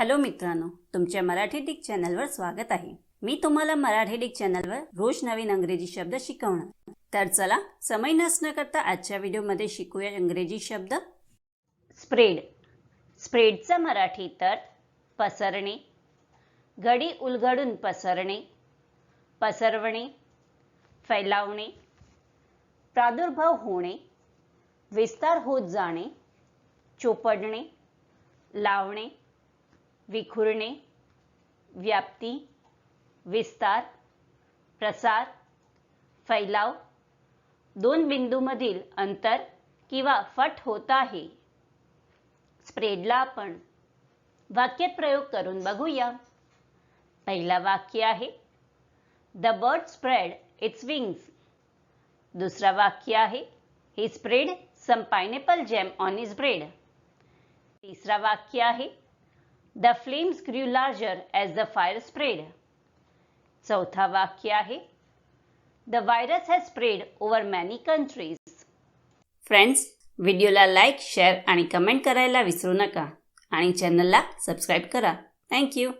Hello मित्रांनो तुमच्या Marathi Dick चॅनलवर स्वागत आहे. मी तुम्हाला मराठी डिक चॅनलवर रोज नवीन अंग्रेजी शब्द शिकवणार. तर चला समय नसणं करता आजच्या व्हिडिओमध्ये शिकूया इंग्रजी शब्द. स्प्रेड. स्प्रेडचा मराठी तर पसरणे. गडी उलगडून पसरणे. पसरवणे. फैलावणे. प्रादुर्भाव होणे. विस्तार होत जाणे. चोपडणे. लावणे. विखुरणे व्याप्ती विस्तार प्रसार फैलाव दोन बिंदूमधील अंतर किंवा फट होत आहे. स्प्रेडला आपण वाक्यात प्रयोग करून बघूया. पहिला वाक्य आहे the bird spread its wings. दुसरा वाक्य आहे ही spread some pineapple jam on is bread. तिसरा वाक्य आहे the flames grew larger as the fire spread चौथा वाक्य आहे the virus has spread over many countries friends व्हिडिओला लाईक शेअर आणि कमेंट करायला विसरू नका. आणि चॅनलला सबस्क्राईब करा. थँक्यू